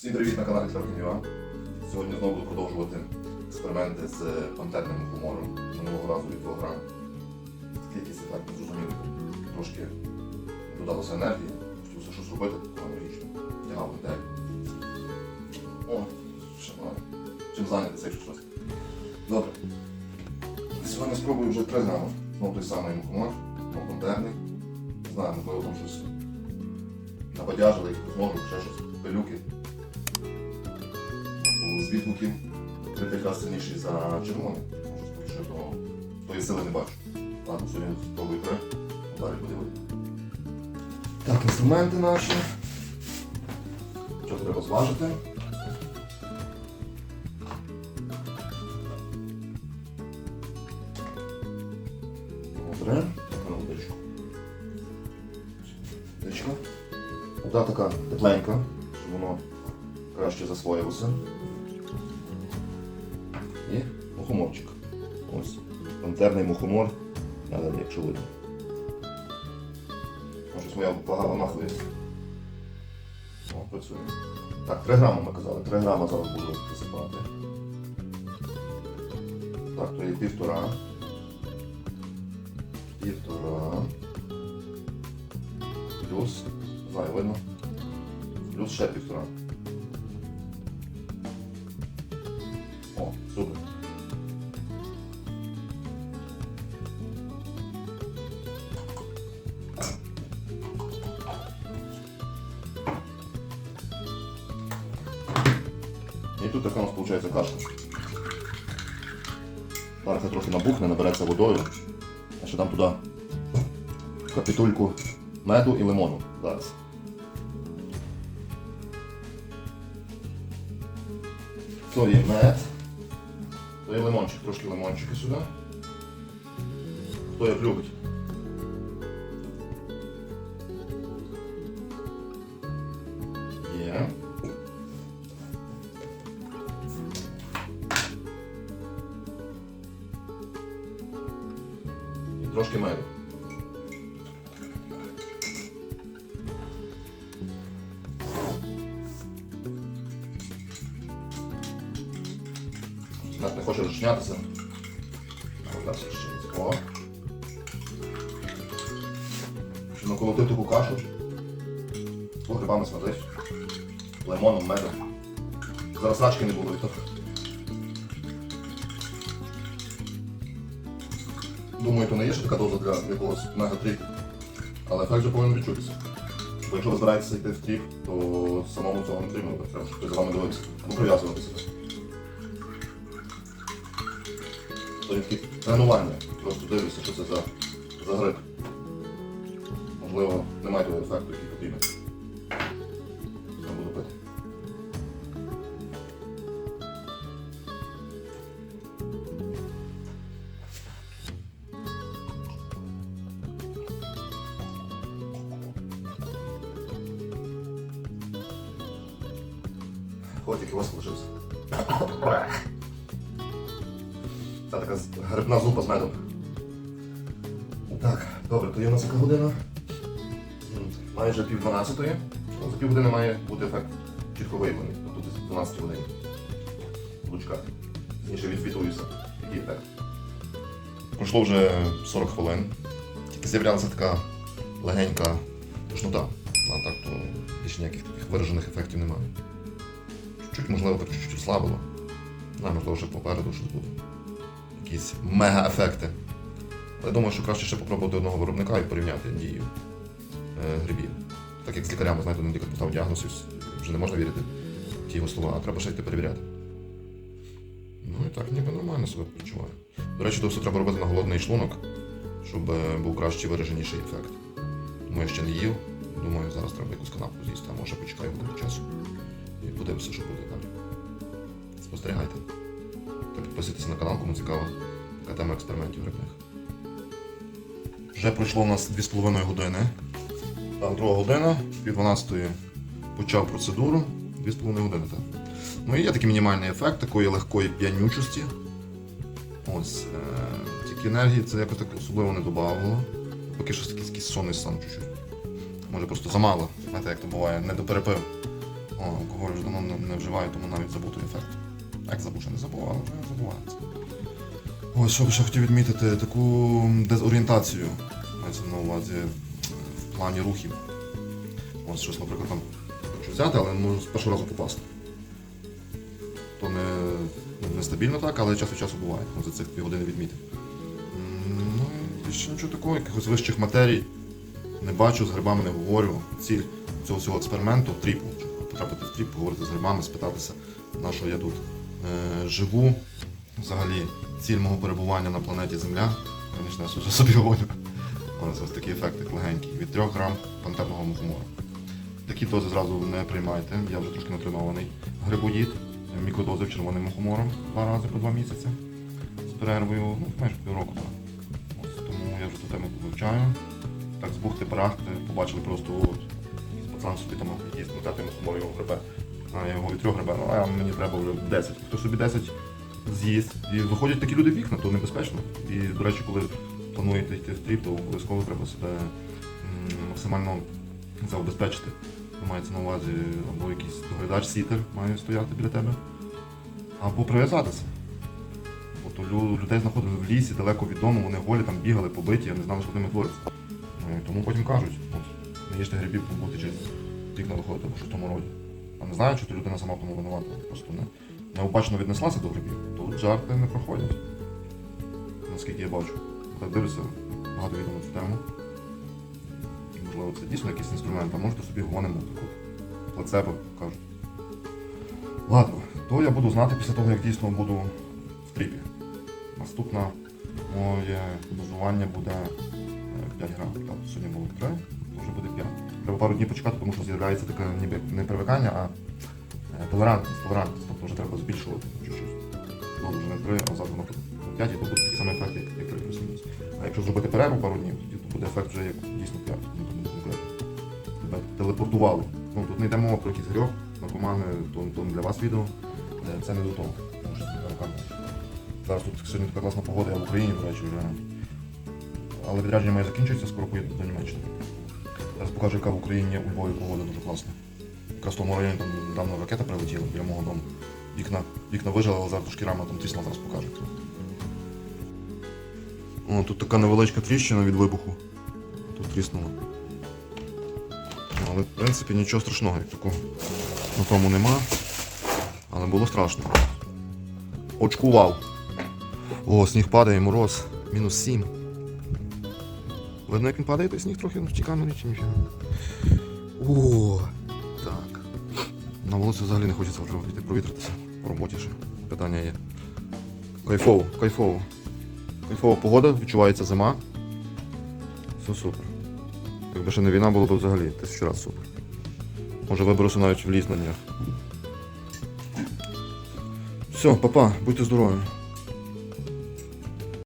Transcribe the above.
Всім привіт на каналі Трохиміва. Сьогодні знову буду продовжувати експерименти з пантерним гумором. Минулого разу від 2 грам. Такий якийсь ефект незрозумілий. Трошки додалося енергії, хотілося щось робити, енергічно. Тягав людей. О, маю. Чим зайнятися, якщо щось. Добре. Сьогодні спробую вже 3 грами. Знову той самий мухомор, знову пантерний. Не знаю, можливо там щось наподяжили, якихось ножок, ще щось, пилюки. З відгуків крит якраз сильніший за червоний. Може, поки що того, тої сили не бачу. Ладно, сьогодні спробую три, далі буде. Так, інструменти наші. Що треба зважити? Добре. Водичка. Вода така тепленька, щоб воно краще засвоїлося. І мухоморчик. Ось. Пантерний мухомор. Але якщо видно. Може моя вага вимахується. О, працює. Так, 3 грами ми казали. 3 грами зараз буду висипати. Так, то є півтора. Півтора. Плюс. Не знаю, видно. Плюс ще півтора. Супер. І тут така у нас виходить кашка. Зараз трохи набухне, набереться водою. Я ще дам туди капітульку меду і лимону зараз. То є мед, то є лимончик, трошки лимончики сюди. Хто як любить. І трошки меду. Навіть не хоче розчинятися. Зараз ще О. Щоб наколотити таку кашу. З грибами смотри. Лимоном, медом. Зараз рачки не було. і. Думаю, то не є ще така доза для якогось мега-тріпу. Але ефект же повинен відчутися. Бо якщо ви збираєтеся йти в тріп, то самому цього не робити. Треба, щоб вами дивився. Або прив'язувати себе. То тренування. Просто дивишся, що це за, за гриб. Можливо, немає того ефекту, який потрібен. Я буду пити. Котик у вас лишився. Це така грибна зупа з медом. Так, добре, то є у нас яка година? Майже пів дванадцятої. Ну, За пів години має бути ефект чітко виявлений. Тобто десь 12 годині. Буду чекати. Пізніше відзвітуюся, який ефект. Пройшло вже 40 хвилин. Тільки з'являлася така легенька тошнота. А так то більше ніяких таких виражених ефектів немає. Чуть-чуть, можливо, так чуть-чуть ослабило. Не, можливо, ще попереду щось буде. Якісь мега-ефекти. Я думаю, що краще ще попробувати одного виробника і порівняти дію е, грибів. Так як з лікарями, знаєте, один лікар поставив діагноз, вже не можна вірити в ті його слова, а треба ще йти перевіряти. Ну і так ніби нормально себе почуваю. До речі, то все треба робити на голодний шлунок, щоб е, був кращий вираженіший ефект. Тому я ще не їв. Думаю, зараз треба якусь канапку з'їсти, а може почекаю годину часу. І подивимося, що буде далі. Спостерігайте. Підписуйтесь на канал, кому цікаво. Тема експериментів грибних. Вже пройшло у нас 2,5 години. Так, друга година, пів 12 почав процедуру. 2,5 години, так. Ну і є такий мінімальний ефект такої легкої п'янючості. Ось. Е- тільки енергії це якось так особливо не додавало. Поки що такий, такий сонний стан чуть-чуть. Може просто замало. Знаєте, як то буває, не доперепив. О, алкоголь вже давно не, не вживаю, тому навіть забутий ефект. Як забув, ще не забув, але вже забувається. Ось, що би ще хотів відмітити, таку дезорієнтацію мається на увазі в плані рухів. Ось щось, наприклад, там хочу взяти, але не можу з першого разу попасти. То не, ну, нестабільно так, але час від часу буває. Ось за цих години відмітив. Ну, і ще нічого такого, якихось вищих матерій не бачу, з грибами не говорю. Ціль цього всього експерименту тріпу. Потрапити в тріп, поговорити з грибами, спитатися, на що я тут живу. Взагалі, ціль мого перебування на планеті Земля. Я вже собі говорю. Ось такі ефекти легенькі. Від 3 грам пантерного мухомора. Такі дози зразу не приймайте. Я вже трошки натренований грибоїд. Мікродози червоним мухомором два рази по два місяці. З перервою, ну, майже півроку. Ось, тому я вже ту тему вивчаю. Так, збухти, барахти, побачили просто от, пацан собі там їсть, мотати мухомор його гребе. А я його від трьох гребе, ну а мені треба вже 10. Хто собі 10 з'їсть. І виходять такі люди в вікна, то небезпечно. І, до речі, коли плануєте йти в тріп, то обов'язково треба себе максимально забезпечити. Мається на увазі або якийсь доглядач сітер має стояти біля тебе, або прив'язатися. Бо то людей знаходили в лісі, далеко від дому, вони голі там бігали, побиті, а не знали, що з ними твориться. Ну, Тому потім кажуть, от, не їжте грибів, бути через вікна виходити або щось в тому роді. А не знаю, чи то людина сама тому винувата. Просто не, необачно віднеслася до грибів, то жарти не проходять. Наскільки я бачу. Так дивлюся, багато відомо цю тему. Можливо, це дійсно якийсь інструмент, а може то собі гонимо таку плацебо кажуть. Ладно, то я буду знати після того, як дійсно буду в тріпі. Наступне моє дозування буде е, 5 грам. Так, сьогодні було 3, то вже буде 5. Треба пару днів почекати, тому що з'являється таке ніби не привикання, а е, толерантність, толерантність. Тобто вже треба збільшувати чуть-чуть. Воно вже не 3, а завтра наприклад 5, і то буде такий самий ефект, як, як 3 плюс-мінус. А якщо зробити перерву пару днів, тоді то буде ефект вже як дійсно 5. Ну, то. Тебе телепортували. Ну, тут не йде мова про якийсь грьох, наркомани, то, то не для вас відео. Е, Це не до того. Тому що. Зараз тут сьогодні така класна погода, я в Україні, до речі, вже. Але відрядження моє закінчується, скоро поїду до Німеччини. Зараз покажу, яка в Україні у Львові погода дуже класна. Якраз в тому районі там недавно ракета прилетіла біля мого дому. Вікна, вікна вижили, але зараз трошки рама там трісла, зараз покажу. О, тут така невеличка тріщина від вибуху. Тут тріснуло. Але в принципі нічого страшного, як такого на тому нема. Але було страшно. Очкував. О, сніг падає, мороз. Мінус 7. Видно, як він падає, той сніг трохи в цій камері чи нічого. О, так. На вулицю взагалі не хочеться провітритися. По роботі ще. Питання є. Кайфово, кайфово. Кайфова погода, відчувається зима. Все супер. Якби ще не війна було, то взагалі тисячу раз супер. Може виберуся навіть в ліс на днях. Все, папа, будьте здорові.